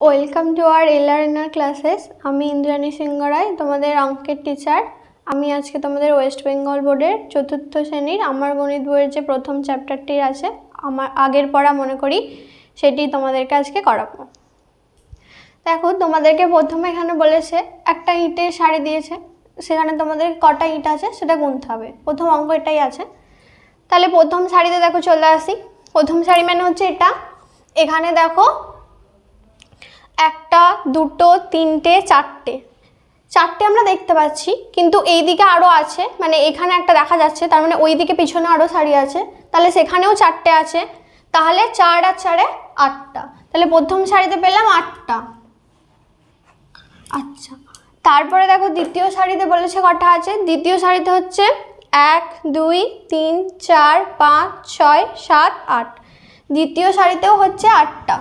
Welcome to আর LRNR classes আমি ইন্দ্রাণী সিংহ রায় তোমাদের অঙ্কের টিচার আমি আজকে তোমাদের ওয়েস্ট বেঙ্গল বোর্ডের চতুর্থ শ্রেণির আমার গণিত বইয়ের যে প্রথম চ্যাপ্টারটি আছে, আমার আগের পড়া মনে করি, সেটি তোমাদেরকে আজকে করাবো। দেখো, তোমাদেরকে প্রথমে এখানে বলেছে, একটা ইটের শাড়ি দিয়েছে। সেখানে তোমাদের কটা ইট আছে, সেটা গুনতে হবে। প্রথম অঙ্ক এটাই আছে। তাহলে প্রথম শাড়িতে দেখো চলে আসি। প্রথম শাড়ি মানে হচ্ছে এটা। এখানে দেখো একটা, দুটো, তিনটে, চারটে। চারটে আমরা দেখতে পাচ্ছি, কিন্তু এই দিকে আরও আছে মানে এখানে একটা দেখা যাচ্ছে, তার মানে ওই দিকে পিছনে আরও শাড়ি আছে। তাহলে সেখানেও চারটে আছে, তাহলে চার আর চারে আটটা। তাহলে প্রথম শাড়িতে পেলাম আটটা। আচ্ছা তারপরে দেখো দ্বিতীয় শাড়িতে বলেছে কটা আছে? দ্বিতীয় শাড়িতে হচ্ছে এক, দুই, তিন, চার, পাঁচ, ছয়, সাত, আট। দ্বিতীয় শাড়িতেও হচ্ছে আটটা।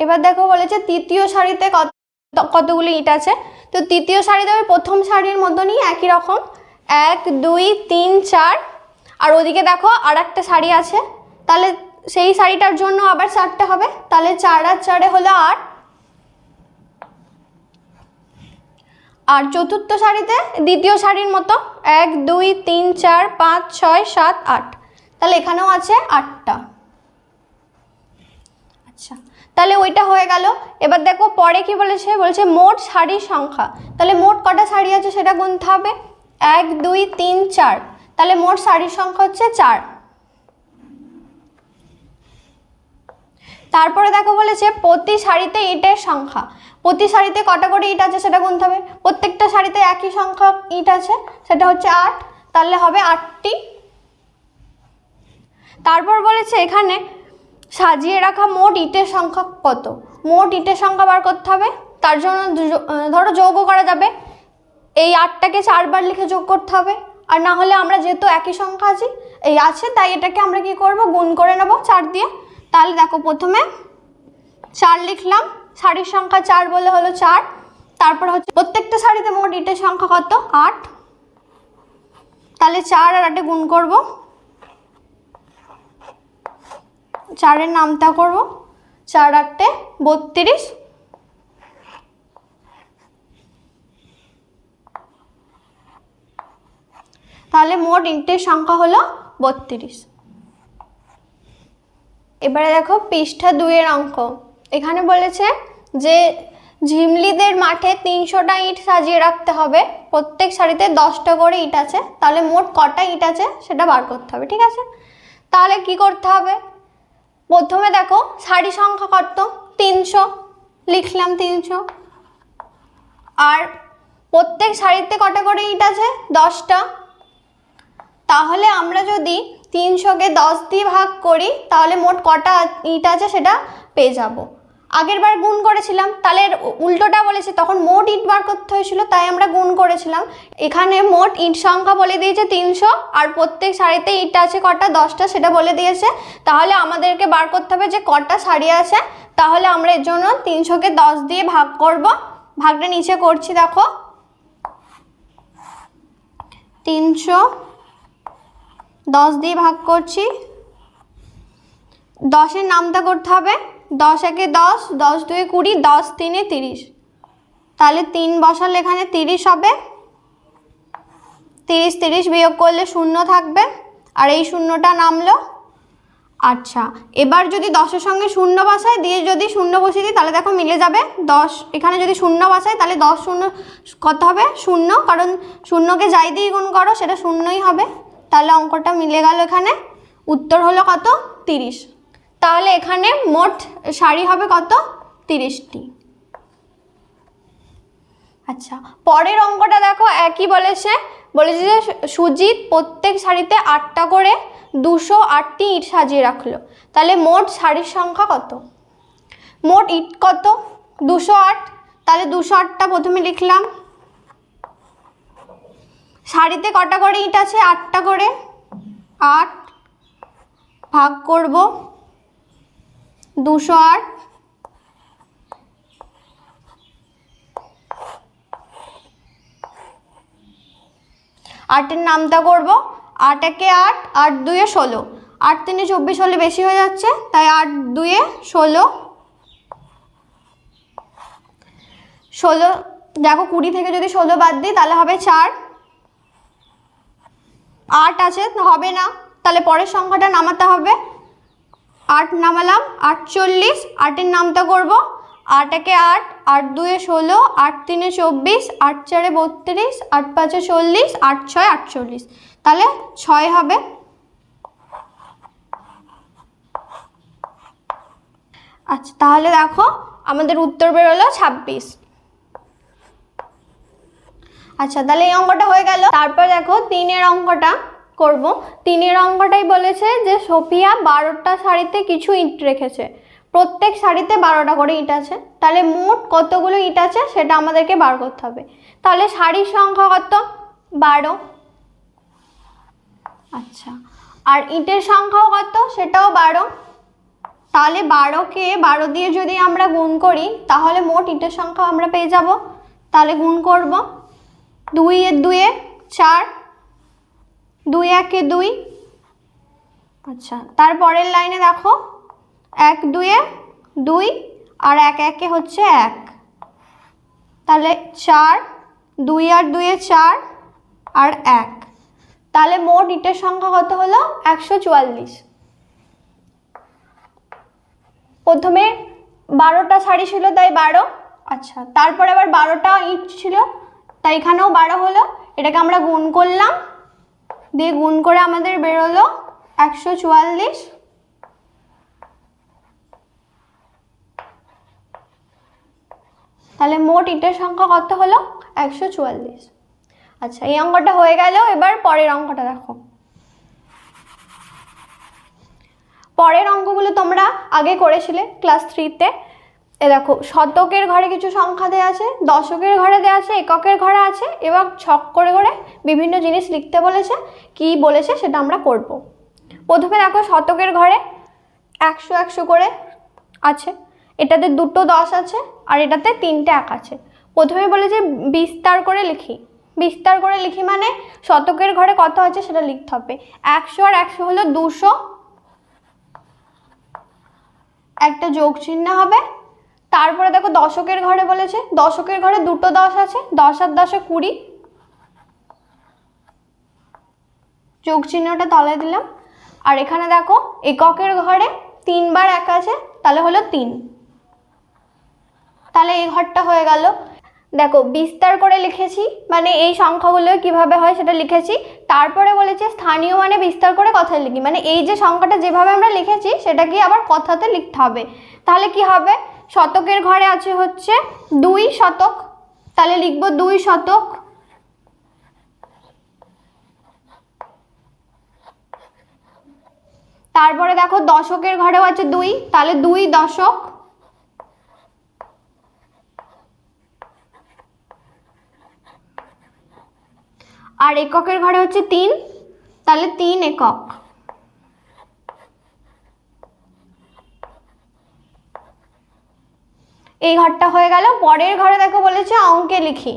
এবার দেখো বলেছে তৃতীয় শাড়িতে কত কতগুলি ইট আছে? তো তৃতীয় শাড়িতে ওই প্রথম শাড়ির মতনই একই রকম। এক, দুই, তিন, চার। আর ওদিকে দেখো আর একটা শাড়ি আছে। তাহলে সেই শাড়িটার জন্য আবার চারটে হবে। তাহলে চার আর চারে হলো আট। আর চতুর্থ শাড়িতে দ্বিতীয় শাড়ির মতো। এক, দুই, তিন, চার, পাঁচ, ছয়, সাত, আট। তাহলে এখানেও আছে আটটা। আচ্ছা। তাহলে ওইটা হয়ে গেল। এবার দেখো পরে কি বলেছে? বলেছে মোট শাড়ির সংখ্যা। তাহলে মোট কটা শাড়ি আছে সেটা গুনতে হবে? এক, দুই, তিন, চার। তাহলে মোট শাড়ির সংখ্যা হচ্ছে চার। তারপরে দেখো বলেছে প্রতি শাড়িতে ইটের সংখ্যা। প্রতি শাড়িতে কটা করে ইট আছে সেটা গুনতে হবে? প্রত্যেকটা শাড়িতে একই সংখ্যক ইট আছে, সেটা হচ্ছে আট। তাহলে হবে আটটি। তারপর বলেছে এখানে সাজিয়ে রাখা মোট ইটের সংখ্যা কত? মোট ইটের সংখ্যা বার করতে হবে। তার জন্য ধরো যোগও করা যাবে। এই আটটাকে চারবার লিখে যোগ করতে হবে। আর না হলে আমরা যেহেতু একই সংখ্যা আছি, এই আছে, তাই এটাকে আমরা কি করব? গুণ করে নেব চার দিয়ে। তাহলে দেখো প্রথমে চার লিখলাম। শাড়ির সংখ্যা চার বলে হলো চার। তারপর হচ্ছে প্রত্যেকটা শাড়িতে মোট ইটের সংখ্যা কত? আট। তাহলে চার আর আটে গুণ করব। চারের নামটা করব। চার আটটে বত্রিশ। তাহলে মোট ইটের সংখ্যা হলো বত্রিশ। এবারে দেখো পৃষ্ঠা দুইয়ের অঙ্ক। এখানে বলেছে যে ঝিমলিদের মাঠে তিনশোটা ইট সাজিয়ে রাখতে হবে। প্রত্যেক শাড়িতে দশটা করে ইট আছে। তাহলে মোট কটা ইট আছে সেটা বার করতে হবে, ঠিক আছে? তাহলে কি করতে হবে? প্রথমে দেখো শাড়ি সংখ্যা কত? তিনশো। লিখলাম তিনশো। আর প্রত্যেক শাড়িতে কটা করে ইট আছে? দশটা। তাহলে আমরা যদি তিনশোকে দশ দিয়ে ভাগ করি, তাহলে মোট কটা ইট আছে সেটা পেয়ে যাব। আগের বার গুণ করেছিলাম, তাহলে উল্টোটা বলেছে, তখন মোট ইট বার করতে হয়েছিল, তাই আমরা গুণ করেছিলাম। এখানে মোট ইট সংখ্যা বলে দিয়েছে তিনশো, আর প্রত্যেক শাড়িতে ইট আছে কটা, দশটা, সেটা বলে দিয়েছে। তাহলে আমাদেরকে বার করতে হবে যে কটা শাড়ি আছে, তাহলে আমরা এর জন্য তিনশোকে দশ দিয়ে ভাগ করব। ভাগটা নিচে করছি, দেখো। তিনশো, দশ দিয়ে ভাগ করছি। দশের নামটা করতে হবে। দশ একে দশ দশ দুয়ে কুড়ি, দশ তিনে তিরিশ। তাহলে তিন বসালে এখানে তিরিশ হবে। তিরিশ তিরিশ বিয়োগ করলে শূন্য থাকবে। আর এই শূন্যটা নামলো। আচ্ছা এবার যদি দশের সঙ্গে শূন্য বসায় দিয়ে যদি শূন্য বসিয়ে দিই, তাহলে দেখো মিলে যাবে দশ। এখানে যদি শূন্য বসায় তাহলে দশ শূন্য কত হবে? শূন্য, কারণ শূন্যকে যাই দিয়ে গুণ করো, সেটা শূন্যই হবে। তাহলে অঙ্কটা মিলে গেল এখানে। উত্তর হলো কত? তিরিশ। তাহলে এখানে মোট শাড়ি হবে কত? তিরিশটি। আচ্ছা পরের অঙ্কটা দেখো, একই বলেছে। বলেছে যে সুজিত প্রত্যেক শাড়িতে আটটা করে দুশো আটটি ইট সাজিয়ে রাখল। তাহলে মোট শাড়ির সংখ্যা কত? মোট ইট কত? দুশো আট। তাহলে দুশো আটটা প্রথমে লিখলাম। শাড়িতে কটা করে ইট আছে? আটটা করে। আট। ভাগ করব। দুশো আট। আটের নামটা করব। আট একে আট আট দুয়ে ষোলো। আট তিনে চব্বিশ হলে বেশি হয়ে যাচ্ছে, তাই আট দুয়ে ষোলো। ষোলো, দেখো কুড়ি থেকে যদি ষোলো বাদ দিই, তাহলে হবে চার। আট আছে, হবে না। তাহলে পরের সংখ্যাটা নামাতে হবে। আট নামালাম আটচল্লিশ আটের নামটা করব। আট একে আট আট দুয়ে ষোলো, আট তিনে চব্বিশ, আট চারে বত্রিশ, আট পাঁচে চল্লিশ, আট ছয়, আটচল্লিশ। তাহলে ছয় হবে। আচ্ছা তাহলে দেখো আমাদের উত্তর বেরোলো ছাব্বিশ। আচ্ছা তাহলে এই অঙ্কটা হয়ে গেল। তারপর দেখো তিনের অঙ্কটা। করব। তিনের অঙ্কটাই বলেছে যে, সোফিয়া বারোটা শাড়িতে কিছু ইট রেখেছে। প্রত্যেক শাড়িতে বারোটা করে ইট আছে। তাহলে মোট কতগুলো ইট আছে সেটা আমাদেরকে বার করতে হবে। তাহলে শাড়ির সংখ্যা কত? বারো। আচ্ছা। আর ইটের সংখ্যাও কত? সেটাও বারো। তাহলে বারোকে বারো দিয়ে যদি আমরা গুণ করি, তাহলে মোট ইটের সংখ্যা আমরা পেয়ে যাব। তাহলে গুণ করব। দুই এর দুয়ে চার। দুই একে দুই। আচ্ছা তারপরের লাইনে দেখো, এক দুয়ে দুই আর এক একে হচ্ছে এক। তাহলে চার, দুই আর দুয়ে চার আর এক। তাহলে মোট ইটের সংখ্যা কত হলো? একশো চুয়াল্লিশ। প্রথমে বারোটা শাড়ি ছিল, তাই বারো। আচ্ছা তারপরে আবার বারোটা ইট ছিল, তাই এখানেও বারো হলো। এটাকে আমরা গুণ করলাম। দিয়ে গুণ করে আমাদের বেরোলো একশো চুয়াল্লিশ। তাহলে মোট ইটের সংখ্যা কত হলো? একশো চুয়াল্লিশ। আচ্ছা এই অঙ্কটা হয়ে গেল এবার পরের অঙ্কটা দেখো। পরের অঙ্কগুলো তোমরা আগে করেছিলে ক্লাস থ্রিতে। এ দেখো, শতকের ঘরে কিছু সংখ্যা দেওয়া আছে, দশকের ঘরে দেওয়া আছে, এককের ঘরে আছে এবং ছক করে করে বিভিন্ন জিনিস লিখতে বলেছে, কি বলেছে সেটা আমরা করব। প্রথমে দেখো শতকের ঘরে একশো একশো করে আছে, এটাতে দুটো দশ আছে, আর এটাতে তিনটে এক আছে। প্রথমে বলেছে বিস্তার করে লিখি, বিস্তার করে লিখি মানে শতকের ঘরে কত আছে সেটা লিখতে হবে। একশো আর একশো হলো দুশো, একটা যোগ চিহ্ন হবে তারপরে দেখো দশকের ঘরে বলেছে, দশকের ঘরে দুটো দশ আছে দশ আর দশে কুড়ি। যোগ চিহ্নটা তলায় দিলাম। আর এখানে দেখো, এককের ঘরে তিনবার এক আছে, তাহলে হলো তিন। তাহলে এই ঘরটা হয়ে গেল। দেখো, বিস্তার করে লিখেছি মানে এই সংখ্যাগুলো কীভাবে হয় সেটা লিখেছি। তারপরে বলেছে, স্থানীয় মানে বিস্তার করে কথায় লিখি। মানে এই যে সংখ্যাটা যেভাবে আমরা লিখেছি, সেটা সেটাকে আবার কথাতে লিখতে হবে। তাহলে কি হবে? শতকের ঘরে আছে হচ্ছে দুই শতক। তাহলে লিখব দুই শতক। তারপরে দেখো দশকের ঘরেও আছে দুই, তাহলে দুই দশক। আর এককের ঘরে হচ্ছে তিন, তাহলে তিন একক। এই ঘরটা হয়ে গেল। পরের ঘরে দেখো বলেছে অঙ্কে লিখি।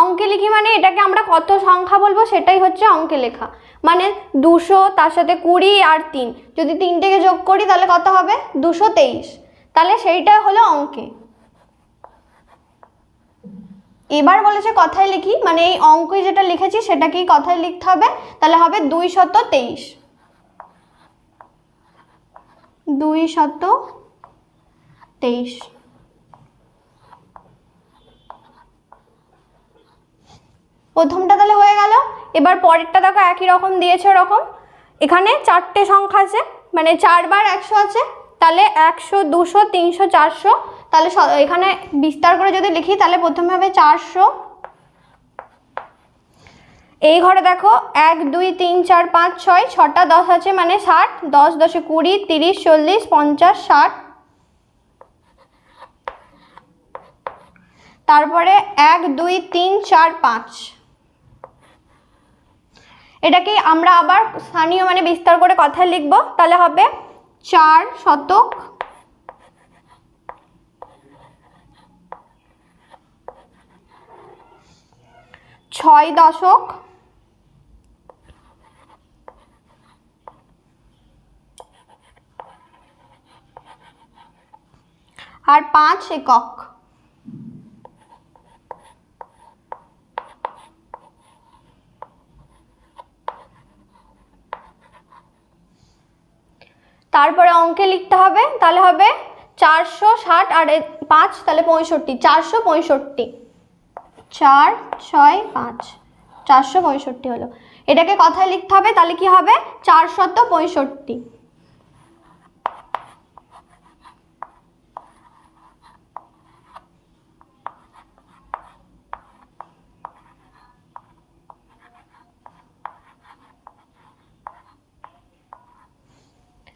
অঙ্কে লিখি মানে এটাকে আমরা কত সংখ্যা বলব সেটাই হচ্ছে অঙ্কে লেখা। মানে দুশো, তার সাথে কুড়ি আর তিন। যদি তিনটেকে যোগ করি তাহলে কত হবে? দুশো তেইশ। তাহলে সেইটা হলো অঙ্কে। এবার বলেছে কথায় লিখি। মানে এই অঙ্কে যেটা লিখেছি সেটাকেই কথায় লিখতে হবে। তাহলে হবে দুই শত তেইশ। দুই শত তেইশ। প্রথমটা তাহলে হয়ে গেল। এবার পরেরটা দেখো একই রকম দিয়েছে ওরকম। এখানে চারটে সংখ্যা আছে মানে চারবার একশো আছে, তাহলে একশো, দুশো, তিনশো, চারশো। তাহলে এখানে বিস্তার করে যদি লিখি, তাহলে প্রথমে হবে চারশো। এই ঘরে দেখো, এক, দুই, তিন, চার, পাঁচ, ছয়, ছটা, দশ আছে মানে ষাট, দশ, দশে কুড়ি, তিরিশ, চল্লিশ, পঞ্চাশ, ষাট। তারপরে এক, দুই, তিন, চার, পাঁচ। এটাকে আমরা আবার স্থানীয় মানে বিস্তার করে কথা লিখব। তাহলে হবে চার শতক ছয় দশক আর পাঁচ একক। অঙ্কে লিখতে হবে, তাহলে হবে চারশো ষাট আর পাঁচ, তাহলে পঁয়ষট্টি। চারশো পঁয়ষট্টি। চার, ছয়, পাঁচ। চারশো পঁয়ষট্টি হলো। এটাকে কথায় লিখতে হবে, তাহলে কি হবে? চারশত পঁয়ষট্টি।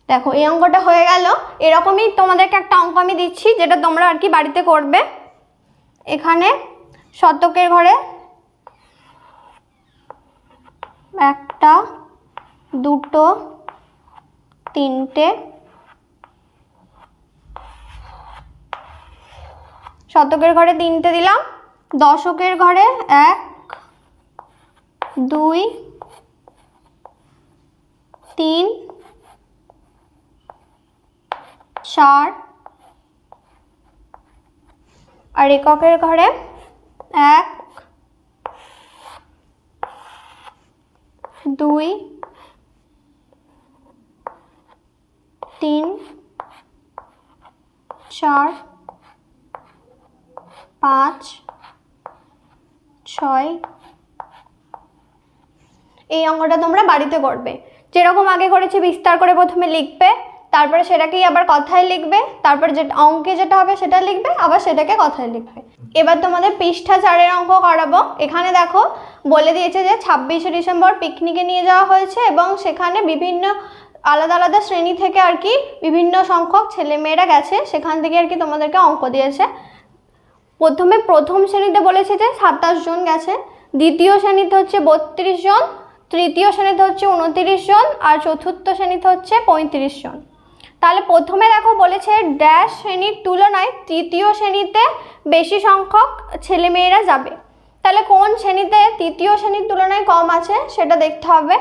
দেখো, এই অঙ্কটা হয়ে গেল। এরকমই তোমাদেরকে একটা অঙ্ক আমি দিচ্ছি, যেটা তোমরা আর কি বাড়িতে করবে। এখানে শতকের ঘরে একটা, দুটো, তিনটে, শতকের ঘরে তিনটে দিলাম, দশকের ঘরে এক, দুই, তিন চার আর এককের ঘরে এক, দুই, তিন, চার, পাঁচ, ছয়। এই অঙ্কটা তোমরা বাড়িতে করবে। যেরকম আগে করেছি, বিস্তার করে প্রথমে লিখবে। তারপরে সেটাকেই আবার কথায় লিখবে, তারপর যেটা অঙ্কে যেটা হবে সেটা লিখবে, আবার সেটাকে কথায় লিখবে। এবার তোমাদের পৃষ্ঠা চারের অঙ্ক করাবো। এখানে দেখো, বলে দিয়েছে যে ছাব্বিশে ডিসেম্বর পিকনিকে নিয়ে যাওয়া হয়েছে এবং সেখানে বিভিন্ন আলাদা আলাদা শ্রেণি থেকে আর কি বিভিন্ন সংখ্যক ছেলেমেয়েরা গেছে। সেখান থেকে আর কি তোমাদেরকে অঙ্ক দিয়েছে। প্রথমে প্রথম শ্রেণীতে বলেছে যে সাতাশ জন গেছে। দ্বিতীয় শ্রেণীতে হচ্ছে বত্রিশ জন। তৃতীয় শ্রেণীতে হচ্ছে উনতিরিশ জন। আর চতুর্থ শ্রেণীতে হচ্ছে পঁয়ত্রিশ জন। তাহলে প্রথমে দেখো বলেছে ড্যাশ শ্রেণির তুলনায় তৃতীয় শ্রেণীতে বেশি সংখ্যক ছেলেমেয়েরা যাবে। তাহলে কোন শ্রেণীতে তৃতীয় শ্রেণির তুলনায় কম আছে সেটা দেখতে হবে।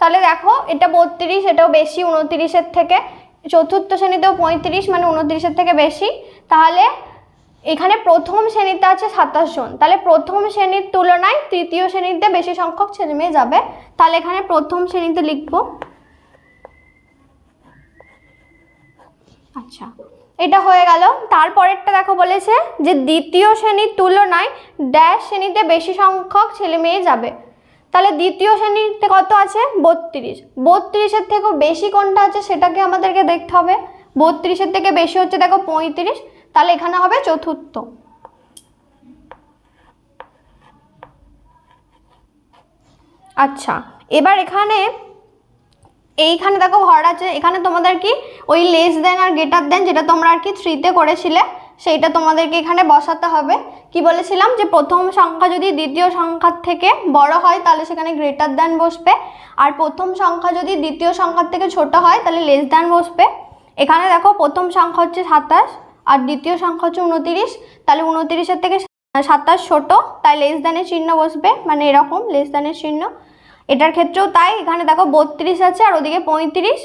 তাহলে দেখো এটা বত্রিশ, এটাও বেশি, উনতিরিশের থেকে। চতুর্থ শ্রেণীতেও পঁয়ত্রিশ মানে উনতিরিশের থেকে বেশি। তাহলে এখানে প্রথম শ্রেণীতে আছে সাতাশ জন। তাহলে প্রথম শ্রেণির তুলনায় তৃতীয় শ্রেণীতে বেশি সংখ্যক ছেলে মেয়ে যাবে। তাহলে এখানে প্রথম শ্রেণীতে লিখব। আচ্ছা। এটা হয়ে গেল। তারপরেরটা দেখো বলেছে যে দ্বিতীয় শ্রেণির তুলনায় ড্যাশ শ্রেণীতে বেশি সংখ্যক ছেলে মেয়ে যাবে। তাহলে দ্বিতীয় শ্রেণীতে কত আছে? বত্রিশ। বত্রিশের থেকেও বেশি কোনটা আছে সেটাকে আমাদেরকে দেখতে হবে। বত্রিশের থেকে বেশি হচ্ছে দেখো পঁয়ত্রিশ। তাহলে এখানে হবে চতুর্থ। আচ্ছা। এবার এখানে এইখানে দেখো ঘর আছে, এখানে তোমাদের কি ওই লেস দেন আর গেটার দেন যেটা তোমরা আর কি থ্রিতে করেছিলে, সেইটা তোমাদেরকে এখানে বসাতে হবে। কি বলেছিলাম যে প্রথম সংখ্যা যদি দ্বিতীয় সংখ্যার থেকে বড় হয়, তাহলে সেখানে গ্রেটার দেন বসবে। আর প্রথম সংখ্যা যদি দ্বিতীয় সংখ্যার থেকে ছোট হয়, তাহলে লেস দেন বসবে। এখানে দেখো প্রথম সংখ্যা হচ্ছে সাতাশ, আর দ্বিতীয় সংখ্যা হচ্ছে উনতিরিশ, তাহলে উনতিরিশের থেকে সাতাশ ছোট, তাই লেস দানের চিহ্ন বসবে মানে এরকম লেস দানের চিহ্ন। এটার ক্ষেত্রেও তাই, এখানে দেখো বত্রিশ আছে আর ওদিকে পঁয়ত্রিশ।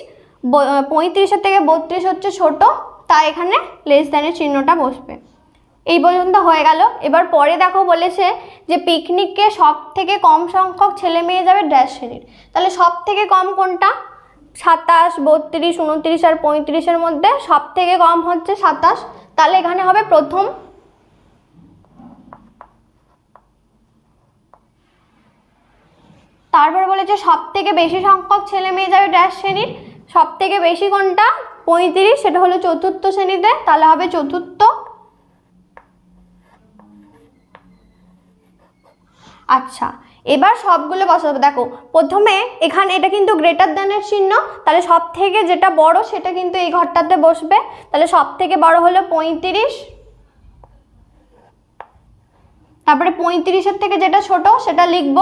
পঁয়ত্রিশের থেকে বত্রিশ হচ্ছে ছোট, তাই এখানে লেস দানের চিহ্নটা বসবে। এই পর্যন্ত হয়ে গেল। এবার পরে দেখো বলেছে যে পিকনিককে সব থেকে কম সংখ্যক ছেলে মেয়ে যাবে ড্যাশ শ্রেণির। তাহলে সব থেকে কম কোনটা? সাতাশ, বত্রিশ, উনত্রিশ আর পঁয়ত্রিশের মধ্যে সব থেকে কম হচ্ছে সাতাশ। তাহলে এখানে হবে প্রথম তারপর বলেছে সব থেকে বেশি সংখ্যক ছেলে মেয়ে যাবে ড্যাশ শ্রেণির সব থেকে বেশি কোনটা? পঁয়ত্রিশ, সেটা হলো চতুর্থ শ্রেণীতে, তাহলে হবে চতুর্থ। আচ্ছা এবার সবগুলো বসাবো। দেখো, প্রথমে এখানে এটা কিন্তু গ্রেটার দ্যানের চিহ্ন, তাহলে সব থেকে যেটা বড় সেটা কিন্তু এই ঘরটাতে বসবে। তাহলে সব থেকে বড় হলো পঁয়ত্রিশ। তারপরে পঁয়ত্রিশের থেকে যেটা ছোট, সেটা লিখব।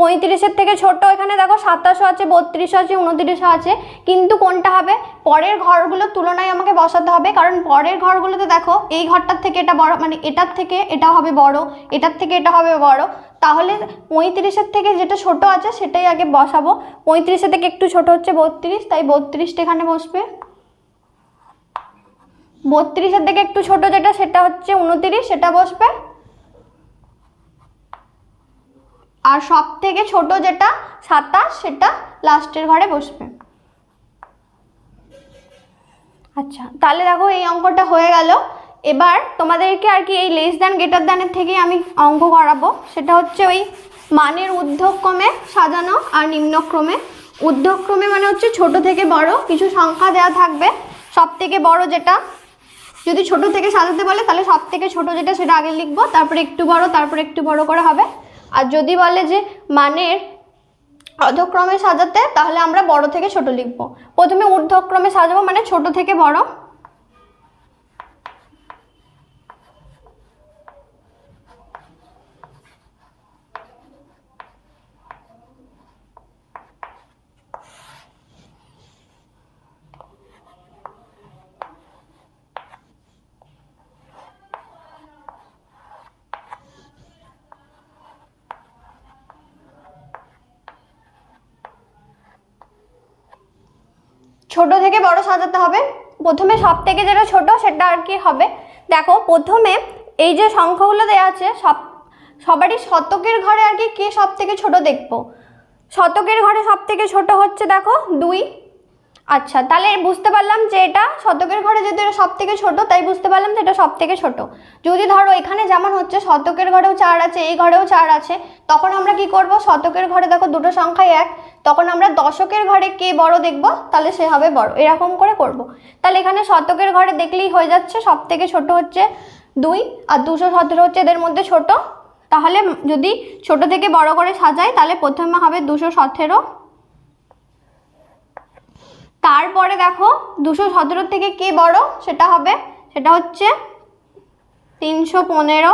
পঁয়ত্রিশের থেকে ছোট এখানে দেখো সাতাশও আছে, বত্রিশও আছে, উনত্রিশও আছে। কিন্তু কোনটা হবে? পরের ঘরগুলোর তুলনায় আমাকে বসাতে হবে, কারণ পরের ঘরগুলোতে দেখো এই ঘরটার থেকে এটা বড় মানে এটার থেকে এটা হবে বড়, এটার থেকে এটা হবে বড়। তাহলে পঁয়ত্রিশের থেকে যেটা ছোট আছে সেটাই আগে বসাবো। পঁয়ত্রিশের থেকে একটু ছোট হচ্ছে বত্রিশ, তাই বত্রিশটা এখানে বসবে। বত্রিশের থেকে একটু ছোট যেটা, সেটা হচ্ছে উনতিরিশ, সেটা বসবে। আর সব থেকে ছোট যেটা, সাতাশ, সেটা লাস্টের ঘরে বসবে। আচ্ছা তাহলে দেখো এই অঙ্কটা হয়ে গেল। এবার তোমাদেরকে আর কি এই লেস দ্যান গেটার দ্যানের থেকেই আমি অঙ্ক করাবো। সেটা হচ্ছে ওই মানের ঊর্ধ্বক্রমে সাজানো আর নিম্নক্রমে। ঊর্ধ্বক্রমে মানে হচ্ছে ছোট থেকে বড়, কিছু সংখ্যা দেওয়া থাকবে। সব থেকে বড় যেটা, যদি ছোট থেকে সাজাতে বলে তাহলে সব থেকে ছোট যেটা সেটা আগে লিখব, তারপরে একটু বড়, তারপরে একটু বড় করে হবে। আর যদি বলে যে মানের অধক্রমে সাজাতে, তাহলে আমরা বড় থেকে ছোট লিখব। প্রথমে ঊর্ধ্বক্রমে সাজাবো মানে ছোট থেকে বড়। ছোট থেকে বড় সাজাতে হবে। প্রথমে সব থেকে যেটা ছোট সেটা আর কি হবে। দেখো, প্রথমে এই যে সংখ্যাগুলো দেওয়া আছে, সব, সবারই শতকের ঘরে আর কি, কে সব থেকে ছোট দেখব? শতকের ঘরে সব থেকে ছোট হচ্ছে দেখো, দুই আচ্ছা তাহলে বুঝতে পারলাম যে এটা শতকের ঘরে যেহেতু এটা সব থেকে ছোট, তাই বুঝতে পারলাম যে এটা সব থেকে ছোটো। যদি ধরো এখানে যেমন হচ্ছে শতকের ঘরেও চার আছে, এই ঘরেও চার আছে, তখন আমরা কি করব? শতকের ঘরে দেখো দুটো সংখ্যাই এক, তখন আমরা দশকের ঘরে কে বড় দেখব? তাহলে সে হবে বড়, এরকম করে করব। তাহলে এখানে শতকের ঘরে দেখলেই হয়ে যাচ্ছে সব থেকে ছোটো হচ্ছে দুই, আর দুশো সতেরো হচ্ছে এদের মধ্যে ছোট। তাহলে যদি ছোট থেকে বড় করে সাজাই, তাহলে প্রথমে হবে দুশো সতেরো তারপরে দেখো দুশো সতেরো থেকে কে বড়? সেটা হবে, সেটা হচ্ছে তিনশো পনেরো।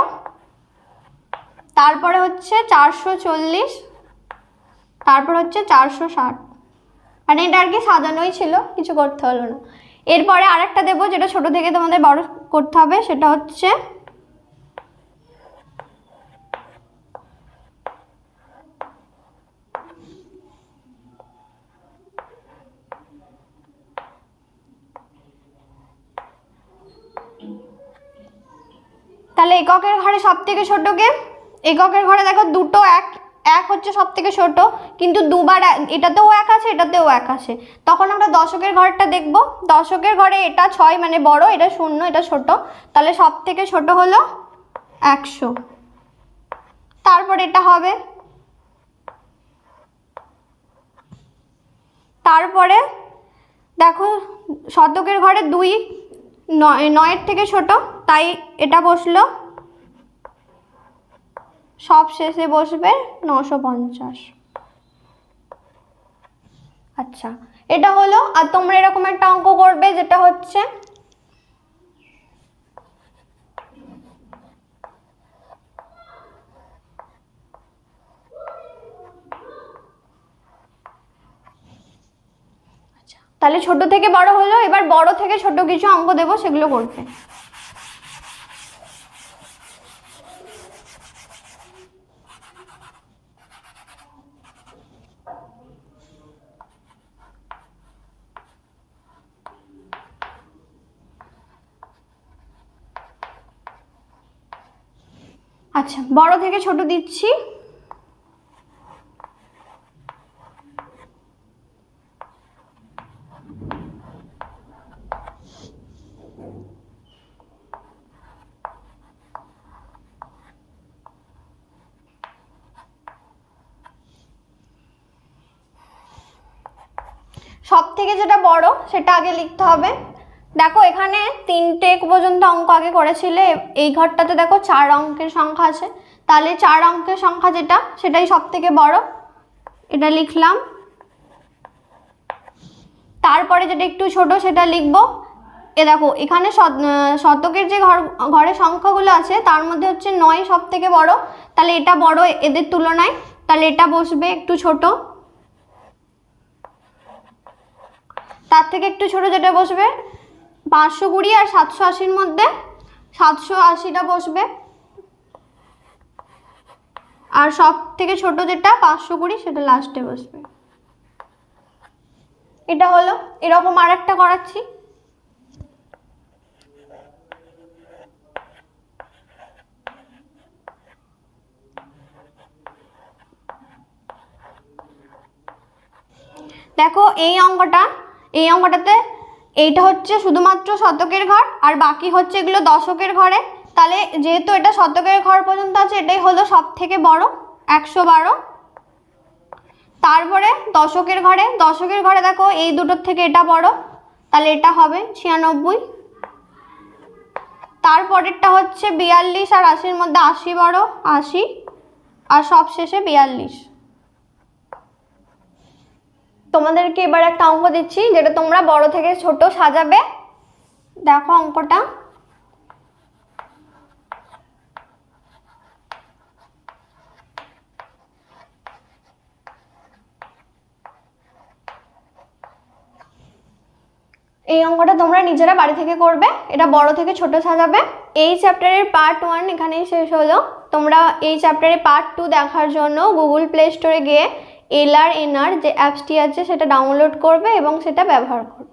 তারপরে হচ্ছে চারশো চল্লিশ। তারপর হচ্ছে চারশো ষাট। মানে এটা আর কি সাজানোই ছিল, কিছু করতে হলো না। এরপরে আরেকটা দেবো, যেটা ছোট থেকে তোমাদের বড় করতে হবে, সেটা হচ্ছে তাহলে এককের ঘরে সব থেকে ছোটকে এককের ঘরে দেখো দুটো এক এক হচ্ছে সব থেকে ছোটো, কিন্তু দুবার এটাতেও এক আছে, এটাতেও এক আছে। তখন আমরা দশকের ঘরটা দেখব। দশকের ঘরে এটা ছয় মানে বড়, এটা শূন্য, এটা ছোট। তাহলে সব থেকে ছোট হলো একশো। তারপর এটা হবে তারপরে দেখো শতকের ঘরে দুই নয়, নয়ের থেকে ছোট, তাই এটা বসল। সব শেষে বসবে নশো পঞ্চাশ। আচ্ছা এটা হলো, আর তোমরা এরকম একটা অঙ্ক করবে, যেটা হচ্ছে তাহলে ছোট থেকে বড় হলো, এবার বড় থেকে ছোট কিছু অঙ্ক দেবো, সেগুলো করবে আচ্ছা বড় থেকে ছোট দিচ্ছি সব থেকে যেটা বড় সেটা আগে লিখতে হবে। দেখো, এখানে তিনটে পর্যন্ত অঙ্ক আগে করেছিলে। এই ঘরটাতে দেখো চার অঙ্কের সংখ্যা আছে। তাহলে চার অঙ্কের সংখ্যা যেটা, সেটাই সব থেকে বড়। এটা লিখলাম। তারপরে যেটা একটু ছোট, সেটা লিখব। এ দেখো, এখানে শত- শতকের যে ঘর, ঘরের সংখ্যাগুলো আছে, তার মধ্যে হচ্ছে নয় সব থেকে বড়। তাহলে এটা বড় এদের তুলনায়। তাহলে এটা বসবে একটু ছোট। তার থেকে একটু ছোট যেটা বসবে, পাঁচশো কুড়ি আর সাতশো আশির মধ্যে সাতশো আশিটা বসবে। আর সব থেকে ছোট যেটা পাঁচশো কুড়ি সেটা লাস্টে বসবে। এটা হলো, এরকম আর একটা করাচ্ছি। দেখো, এই অঙ্কটা এই অঙ্কটাতে, এইটা হচ্ছে শুধুমাত্র শতকের ঘর, আর বাকি হচ্ছে এগুলো দশকের ঘরে। তাহলে যেহেতু এটা শতকের ঘর পর্যন্ত আছে, এটাই হলো সব থেকে বড়, একশো বারো। তারপরে দশকের ঘরে দশকের ঘরে দেখো এই দুটোর থেকে এটা বড়, তাহলে এটা হবে ছিয়ানব্বই। তারপরেরটা হচ্ছে বিয়াল্লিশ, আর আশির মধ্যে আশি বড়, আশি, আর সবশেষে বিয়াল্লিশ। তোমাদেরকে এবার একটা অঙ্ক দিচ্ছি, যেটা তোমরা বড় থেকে ছোট সাজাবে। দেখো অঙ্কটা। এই অঙ্কটা তোমরা নিজেরা বাড়ি থেকে করবে, এটা বড় থেকে ছোট সাজাবে। এই চ্যাপ্টারের পার্ট ওয়ান এখানেই শেষ হলো। তোমরা এই চ্যাপ্টারের পার্ট টু দেখার জন্য গুগল প্লে স্টোরে গিয়ে এলআর এনআর যে অ্যাপসটি আছে সেটা ডাউনলোড করবে এবং সেটা ব্যবহার করবে।